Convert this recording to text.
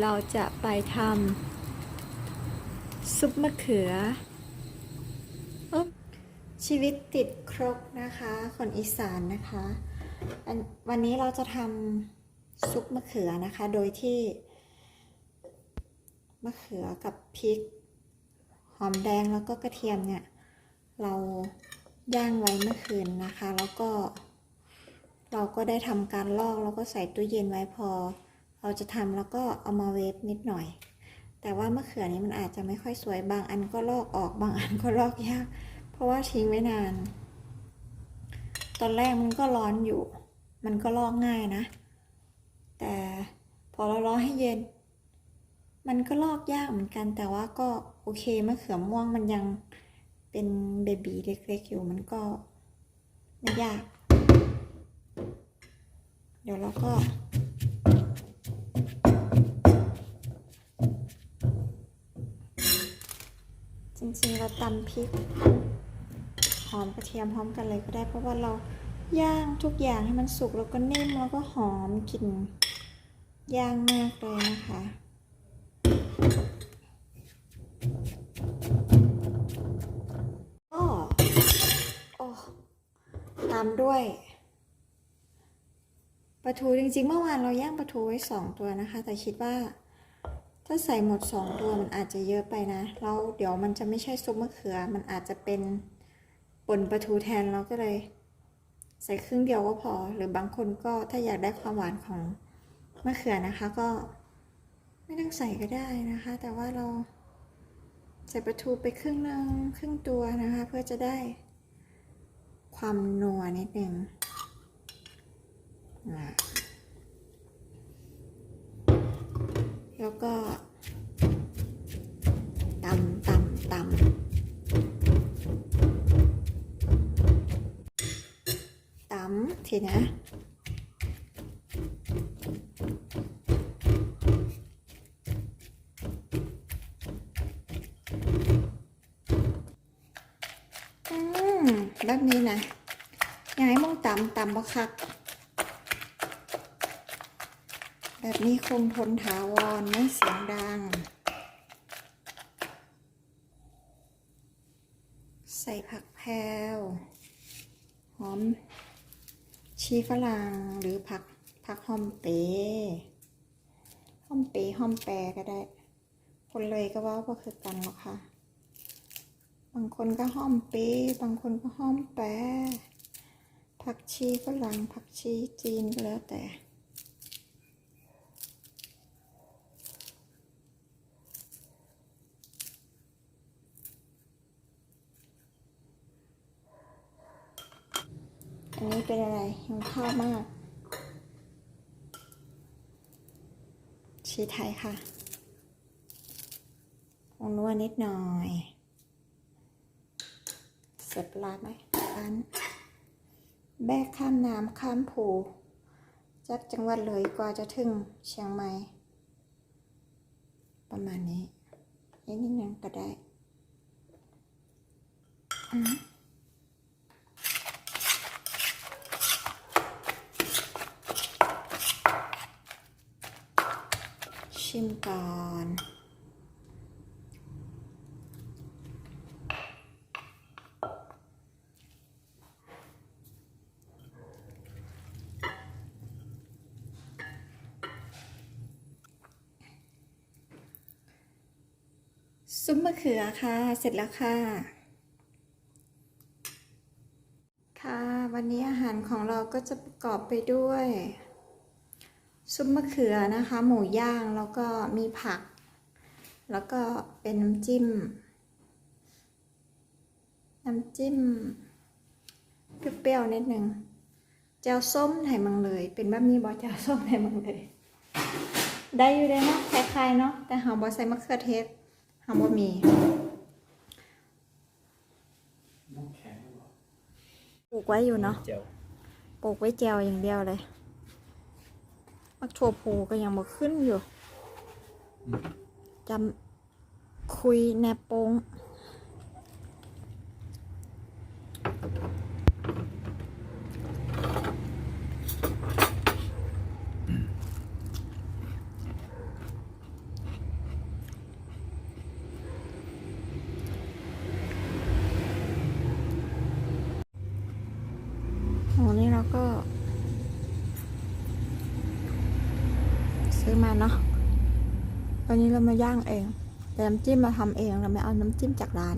เราจะไปทำซุปมะเขือชีวิตติดครกนะคะ คนอีสานนะคะวันนี้เราจะทำซุปมะเขือนะคะ โดยที่มะเขือกับพริก หอมแดงแล้วก็กระเทียมเนี่ย เราย่างไว้เมื่อคืนนะคะ แล้วก็ เราก็ได้ทำการลอกแล้วก็ใส่ตู้เย็นไว้พอ เราจะทำแล้วก็เอามาเวฟนิดหน่อย แต่ว่ามะเขือนี้มันอาจจะไม่ค่อยสวยบางอันก็ลอกออกบางอันก็ลอกยาก เพราะว่าทิ้งไว้นาน ตอนแรกมันก็ร้อนอยู่ มันก็ลอกง่ายนะ แต่พอเรารอให้เย็น มันก็ลอกยากเหมือนกัน แต่ว่าก็โอเคมะเขือม่วงมันยังเป็นเบบีเล็กๆอยู่มันก็ไม่ยาก เดี๋ยวเราก็ ริงๆเราตำพริก หอมกระเทียมพร้อมกันเลยก็ได้ เพราะว่าเราย่างทุกอย่างให้มันสุกแล้วก็นิ่มแล้วก็หอมกลิ่นย่างมากเลยนะคะก็โอ้ตามด้วยปลาทูจริงๆ เมื่อวานเราย่างปลาทูไว้สองตัวนะคะ แต่คิดว่า ถ้าใส่หมดสองตัวมันอาจจะเยอะไปนะแล้วเดี๋ยวมันจะไม่ใช่ซุปมะเขือ มันอาจจะเป็นป่นปลาทูแทนเราก็เลย ใส่ครึ่งเดียวก็พอ หรือบางคนก็ถ้าอยากได้ความหวานของมะเขือนะคะก็ ไม่ต้องใส่ก็ได้นะคะ แต่ว่าเราใส่ปลาทูไปครึ่งนึงครึ่งตัวนะคะ เพื่อจะได้ความนัวนิดนึง แล้วก็ตำตำตำตำทีนะอืมแบบนี้นะยายมองตำตำบ่คัก แบบนี้คงทนถาวรไม่เสียงดัง ใส่ผักแพรวหอม ชีฝรั่งหรือผักผักหอมเปย์หอมเปย์หอมแปรก็ได้ คนเลยก็ว่าก็คือกันหรอกค่ะ บางคนก็หอมเปย์บางคนก็หอมแปรผักชีฝรั่งผักชีจีนก็แล้วแต่ อันนี้เป็นอะไรหิวข้าวมาก ชีไทยค่ะผงนัวนิดหน่อยเสร็จลาไหมอันแบกข้ามน้ำข้ามผูจากจังหวัดเลยกว่าจะถึงเชียงใหม่ ประมาณนี้นิดนึงก็ได้อืม ชิมก่อนซุปมะเขือค่ะ เสร็จแล้วค่ะ ค่ะ วันนี้อาหารของเราก็จะประกอบไปด้วย ซุปมะเขือนะคะ หมูย่างแล้วก็มีผัก แล้วก็เป็นน้ำจิ้ม น้ำจิ้มเปรี้ยวๆนิดนึงแจ่วส้มไหมังเลย เป็นแบบนี้บอแจ่วส้มไหมังเลย ได้อยู่เลยเนาะคล้ายๆเนาะแต่หาบอใส่มะเขือเทศหาบอมีน้ำแข็งเหรอปลูกไว้อยู่เนาะเจียวปลูกไว้แจวอย่างเดียวเลย มักถั่วพูก็ยังบ่ขึ้นอยู่จำคุยแนบโปง ซื้อมาเนาะวันนี้เรามาย่างเอง แต่น้ำจิ้มมาทำเอง เราไม่เอาน้ำจิ้มจากร้าน